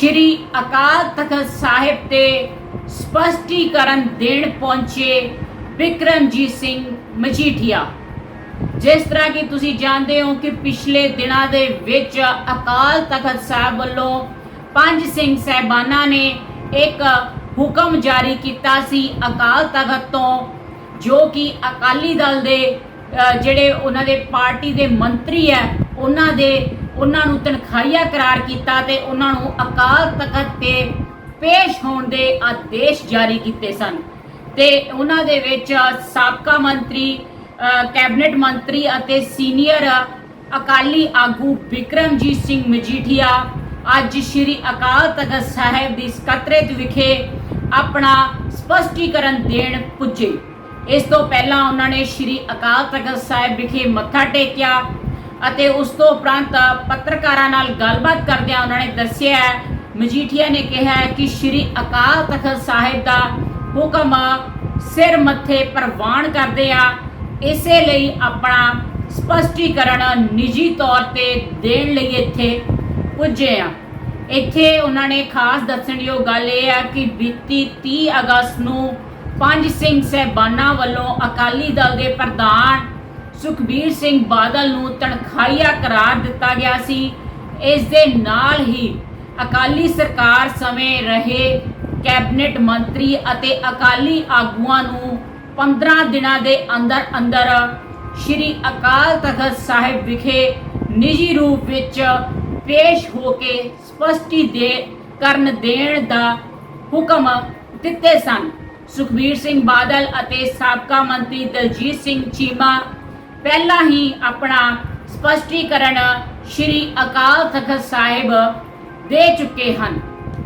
ਸ਼੍ਰੀ ਅਕਾਲ ਤਖਤ ਸਾਹਿਬ ਤੇ ਸਪਸ਼ਟੀਕਰਨ ਦੇਣ ਪਹੁੰਚੇ ਵਿਕਰਮਜੀਤ ਸਿੰਘ ਮਜੀਠੀਆ। ਜਿਸ ਤਰ੍ਹਾਂ ਕਿ ਤੁਸੀਂ ਜਾਣਦੇ ਹੋ ਕਿ ਪਿਛਲੇ ਦਿਨਾਂ ਦੇ ਵਿੱਚ ਅਕਾਲ ਤਖਤ ਸਾਹਿਬ ਵੱਲੋਂ ਪੰਜ ਸਿੰਘ ਸਹਿਬਾਨਾਂ ਨੇ ਇੱਕ ਹੁਕਮ ਜਾਰੀ ਕੀਤਾ ਸੀ ਅਕਾਲ ਤਖਤ ਤੋਂ, ਜੋ ਕਿ ਅਕਾਲੀ ਦਲ ਦੇ ਜਿਹੜੇ ਉਹਨਾਂ ਦੇ ਪਾਰਟੀ ਦੇ ਮੰਤਰੀ ਹੈ, ਉਹਨਾਂ ਦੇ ਉਹਨਾਂ ਨੂੰ ਤਨਖਾਹੀਆ ਕਰਾਰ ਕੀਤਾ ਤੇ ਉਹਨਾਂ ਨੂੰ ਅਕਾਲ ਤਖਤ ਤੇ ਪੇਸ਼ ਹੋਣ ਦੇ ਆਦੇਸ਼ ਜਾਰੀ ਕੀਤੇ ਸਨ। ਤੇ ਉਹਨਾਂ ਦੇ ਵਿੱਚ ਸਾਬਕਾ ਮੰਤਰੀ ਕੈਬਨਿਟ ਮੰਤਰੀ ਅਤੇ ਸੀਨੀਅਰ ਅਕਾਲੀ ਆਗੂ ਵਿਕਰਮਜੀਤ ਸਿੰਘ ਮਜੀਠੀਆ ਅੱਜ ਸ੍ਰੀ ਅਕਾਲ ਤਖਤ ਸਾਹਿਬ ਦੀ ਸਕੱਤਰੇਤ ਵਿਖੇ ਆਪਣਾ ਸਪਸ਼ਟੀਕਰਨ ਦੇਣ ਪੁੱਜੇ। ਇਸ ਤੋਂ ਪਹਿਲਾਂ ਉਹਨਾਂ ਨੇ ਸ੍ਰੀ ਅਕਾਲ ਤਖਤ ਸਾਹਿਬ ਵਿਖੇ ਮੱਥਾ ਟੇਕਿਆ ਅਤੇ ਉਸ ਤੋਂ ਉਪਰੰਤ ਪੱਤਰਕਾਰਾਂ ਨਾਲ ਗੱਲਬਾਤ ਕਰਦਿਆਂ ਉਹਨਾਂ ਨੇ ਦੱਸਿਆ ਮਜੀਠੀਆ ਨੇ ਕਿਹਾ ਕਿ ਸ੍ਰੀ ਅਕਾਲ ਤਖਤ ਸਾਹਿਬ ਦਾ ਹੁਕਮ ਸਿਰ ਮੱਥੇ ਪ੍ਰਵਾਨ ਕਰਦੇ ਆ। ਇਸੇ ਲਈ ਆਪਣਾ ਸਪਸ਼ਟੀਕਰਨ ਨਿੱਜੀ ਤੌਰ ਤੇ ਦੇਣ ਲਈ ਇੱਥੇ ਪੁੱਜੇ ਆ। ਇੱਥੇ ਉਹਨਾਂ ਨੇ ਖਾਸ ਦੱਸਣਯੋਗ ਗੱਲ ਇਹ ਹੈ ਕਿ ਬੀਤੀ 30 ਅਗਸਤ ਨੂੰ ਪੰਜ ਸਿੰਘ ਸਹਿਬਾਨਾਂ ਵੱਲੋਂ ਅਕਾਲੀ ਦਲ ਦੇ ਪ੍ਰਧਾਨ ਸੁਖਬੀਰ ਸਿੰਘ ਬਾਦਲ ਨੂੰ ਤਨਖਾਹੀਆ ਕਰਾਰ ਦਿੱਤਾ ਗਿਆ ਸੀ। ਇਸ ਦੇ ਨਾਲ ਹੀ ਅਕਾਲੀ ਸਰਕਾਰ ਸਮੇਂ ਰਹੇ ਕੈਬਨਿਟ ਮੰਤਰੀ ਅਤੇ ਅਕਾਲੀ ਆਗੂਆਂ ਨੂੰ 15 ਦਿਨਾਂ ਦੇ ਅੰਦਰ ਅੰਦਰ ਸ਼੍ਰੀ ਅਕਾਲ ਤਖਤ ਸਾਹਿਬ ਵਿਖੇ ਨਿੱਜੀ ਰੂਪ ਵਿੱਚ ਪੇਸ਼ ਹੋ ਕੇ ਸਪਸ਼ਟੀ ਦੇ ਕਰਨ ਦੇਣ ਦਾ ਹੁਕਮ ਦਿੱਤੇ ਸਨ। ਸੁਖਬੀਰ ਸਿੰਘ ਬਾਦਲ ਅਤੇ ਸਾਬਕਾ ਮੰਤਰੀ ਦਲਜੀਤ ਸਿੰਘ ਚੀਮਾ ਪਹਿਲਾਂ ਹੀ ਆਪਣਾ ਸਪਸ਼ਟੀਕਰਨ ਸ਼੍ਰੀ ਅਕਾਲ ਤਖਤ ਸਾਹਿਬ ਦੇ ਚੁੱਕੇ ਹਨ।